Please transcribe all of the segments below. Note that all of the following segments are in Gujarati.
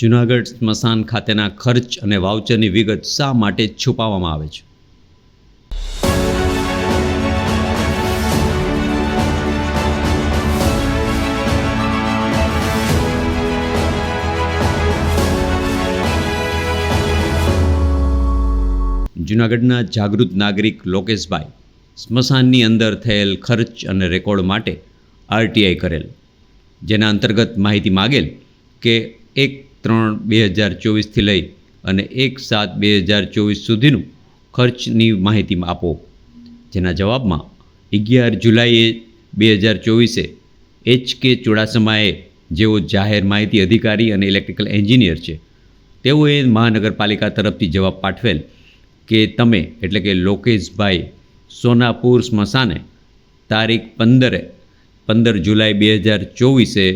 જૂનાગઢ સ્મશાન ખાતેના ખર્ચ અને વાઉચરની વિગત શા માટે છુપાવવામાં આવે છે? જૂનાગઢના જાગૃત નાગરિક લોકેશભાઈ સ્મશાનની અંદર થયેલ ખર્ચ અને રેકોર્ડ માટે આરટીઆઈ કરેલ, જેના અંતર્ગત માહિતી માગેલ કે એક ત્રણ બે હજાર ચોવીસથી લઈ અને એક સાત બે હજાર ચોવીસ સુધીનું ખર્ચની માહિતી આપો. જેના જવાબમાં અગિયાર જુલાઈએ બે હજાર ચોવીસે એચ કે ચુડાસમાએ જેઓ જાહેર માહિતી અધિકારી અને ઇલેક્ટ્રિકલ એન્જિનિયર છે, તેઓએ મહાનગરપાલિકા તરફથી જવાબ પાઠવેલ કે તમે, એટલે કે લોકેશભાઈ સોનાપુર સ્મશાને તારીખ પંદરે, પંદર જુલાઈ બે હજાર ચોવીસે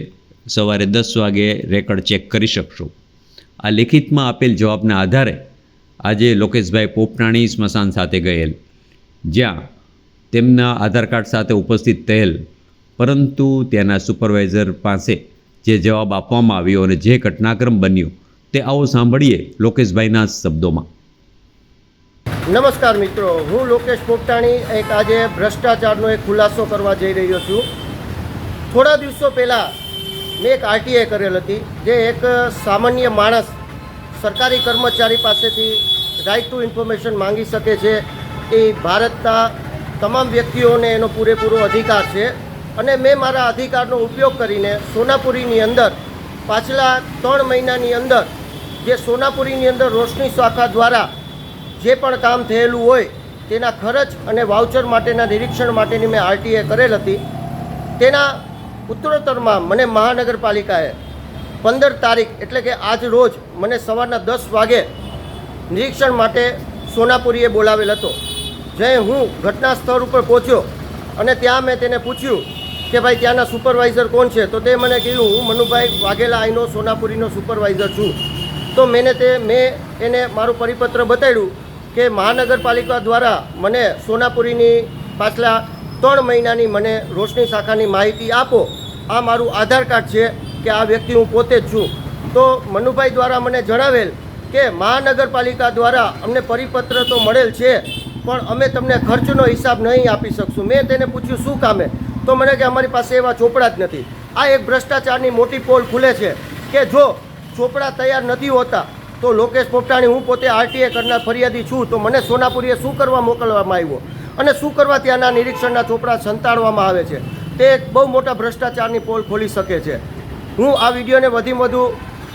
સવારે દસ વાગે રેકર્ડ ચેક કરી શકશો. આ લેખિતમાં આપેલ જવાબના આધારે આજે લોકેશભાઈ પોપરાણી સ્મશાન સાથે ગયેલ. જ્યાં તેમના આધાર કાર્ડ સાથે ઉપસ્થિત થયેલ. પરંતુ ત્યાંના સુપરવાઇઝર પાસે જે જવાબ આપવામાં આવ્યો અને જે ઘટનાક્રમ બન્યો તે આવો સાંભળીએ લોકેશભાઈના શબ્દોમાં. નમસ્કાર મિત્રો, હું લોકેશ પોપટાણી એક આજે ભ્રષ્ટાચારનો એક ખુલાસો કરવા જઈ રહ્યો છું. થોડા દિવસો પહેલાં મેં એક આરટીઆઈ કરેલ હતી, જે એક સામાન્ય માણસ સરકારી કર્મચારી પાસેથી રાઇટ ટુ ઇન્ફોર્મેશન માંગી શકે છે. એ ભારતના તમામ વ્યક્તિઓને એનો પૂરેપૂરો અધિકાર છે અને મેં મારા અધિકારનો ઉપયોગ કરીને સોનાપુરીની અંદર પાછલા ત્રણ મહિનાની અંદર જે સોનાપુરીની અંદર રોશની શાખા દ્વારા જે પણ કામ થયેલું હોય તેના ખર્ચ અને વાઉચર માટેના નિરીક્ષણ માટેની મેં આરટીએ કરેલ હતી. તેના ઉત્તરોત્તરમાં મને મહાનગરપાલિકાએ પંદર તારીખ એટલે કે આજ રોજ મને સવારના દસ વાગે નિરીક્ષણ માટે સોનાપુરીએ બોલાવેલ હતો. જે હું ઘટના સ્થળ ઉપર પહોંચ્યો અને ત્યાં મેં તેને પૂછ્યું કે ભાઈ ત્યાંના સુપરવાઇઝર કોણ છે? તો તે મને કહ્યું, હું મનુભાઈ વાઘેલા આઈનો, સોનાપુરીનો સુપરવાઇઝર છું. તો મેને તે, મેં એને મારું પરિપત્ર બતાડ્યું કે મહાનગરપાલિકા દ્વારા મને સોનાપુરીની પાછલા ત્રણ મહિનાની મને રોશની શાખાની માહિતી આપો. આ મારું આધાર કાર્ડ છે કે આ વ્યક્તિ હું પોતે જ છું. તો મનુભાઈ દ્વારા મને જણાવેલ કે મહાનગરપાલિકા દ્વારા અમને પરિપત્ર તો મળેલ છે, પણ અમે તમને ખર્ચનો હિસાબ નહીં આપી શકશું. મેં તેને પૂછ્યું, શું કામે? તો મને કે, અમારી પાસે એવા ચોપડા જ નથી. આ એક ભ્રષ્ટાચારની મોટી પોલ ખુલે છે કે જો ચોપડા તૈયાર નથી હોતા, તો લોકેશ પોપટાણી હું પોતે આરટીએ કરનાર ફરિયાદી છું. તો મને સોનાપુરીએ શું કરવા મોકલવામાં આવ્યો? અને શું કરવા ત્યાંના નિરીક્ષણના ચોપડા સંતાડવામાં આવે છે? તે એક બહુ મોટા ભ્રષ્ટાચારની પોલ ખોલી શકે છે. હું આ વિડીયોને વધુમાં વધુ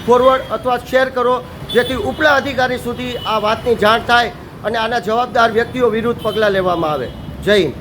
ફોરવર્ડ અથવા શેર કરો, જેથી ઉપલા અધિકારી સુધી આ વાતની જાણ થાય અને આના જવાબદાર વ્યક્તિઓ વિરુદ્ધ પગલાં લેવામાં આવે. જય હિન્દ.